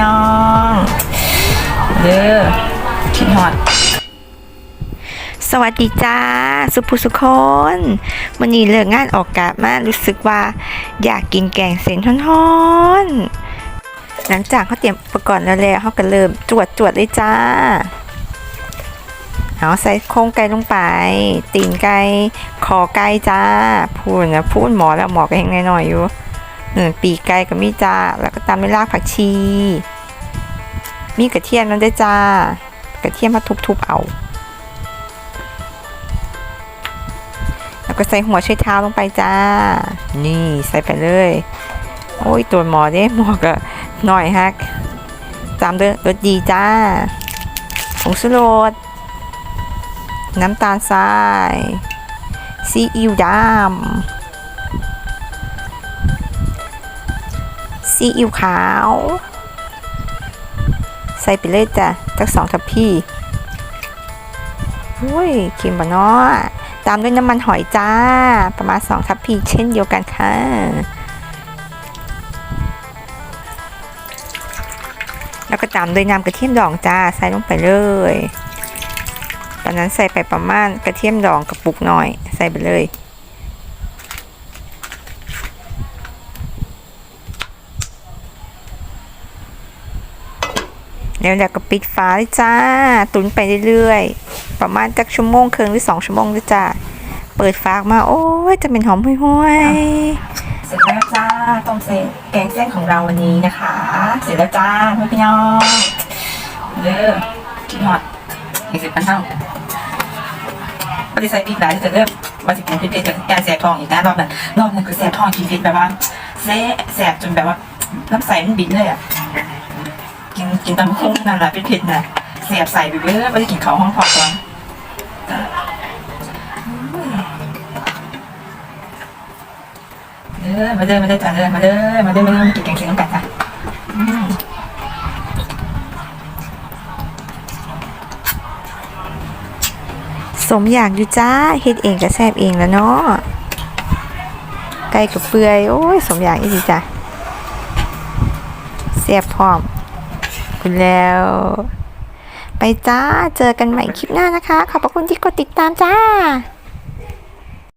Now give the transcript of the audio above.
น้องเด้อคิดฮอดสวัสดีจ้า สุภูสุคนวันนี้เลิกงานออกกามากรู้สึกว่าอยากกินแกงเส้นท้อนๆหลังจากเขาเตรียมอุปกรณ์แล้วแล้วเขาก็เริ่มจวดจวดเลยจ้าเอาใส่โครงไก่ลงไป ตีนไก่คอไก่จ้าพูดนะพูดหมอแล้วหมอก็ยังน้อยๆอยู่ ปีกไก่ก็มีจ้า แล้วก็ตามด้วยรากผักชี มีกระเทียมนั่นด้วยจ้า กระเทียมมาทุบๆเอา แล้วก็ใส่หัวไชเท้าลงไปจ้า นี่ใส่ไปเลย โอ้ยตัวหมอเด้หมอก็หน่อยฮักตามด้วยรสดีจ้าผงชูรสน้ำตาลทรายซีอิ๊วดำ ซีอิ๊วขาว ใส่ไปเลยจ้ะจักสองทัพพี่อุ้ยเค็มบะเนาะตามด้วยน้ำมันหอยจ้า ประมาณ2ทัพพีเช่นเดียวกันค่ะแล้วก็ตามด้วยน้ำกระเทียมดองจ้า ใส่ลงไปเลย ตอนนั้นใส่ไปประมาณกระเทียมดองกระปุกหน่อย ใส่ไปเลย แล้วเดี๋ยวก็ปิดฟ้าเลยจ้า ตุนไปเรื่อยๆ ประมาณจักชั่วโมงครึ่งหรือสองชั่วโมงเลยจ้าเปิดฟ้ากมา โอ้ยจะเป็นหอมห้วยเสร็จแล้วจ้าต้มเส้นแกงเส้นของเราวันนี้นะคะ เสร็จแล้วจ้าเพื่อนพี่น้องเด้อคิดฮอดอีกสิบพันเท่าปฏิเสธปีกหลายจะเริ่มวันสิบโมงพิเศษจะแกงแสบทองอีกนะรอบนั้นรอบนั้นคือแสบทองกินฟิตแบบว่าแสบแสบจนแบบว่าน้ำใสมันบินเลยอะ กินกินตำคุ้งนั่นแหละเป็นเผ็ดนะแสบใส่ไปเรื่อยไม่ได้กินเขาห้องพอก่อนเด้อมาเด้อมาเด้อจ้าเด้อมาเด้อมาเด้อมาเด้อมากินแกงเขียวน้ำกันจ้ะสมอยากอยู่จ้าเฮ็ดเองก็แซ่บเองแล้วเนาะไก่กับเปื่อย โอ้ย สมอยากอีดีจ้ะแซ่บพร้อม คุณแล้ว ไปจ้า เจอกันใหม่คลิปหน้านะคะ ขอบพระคุณที่กดติดตามจ้า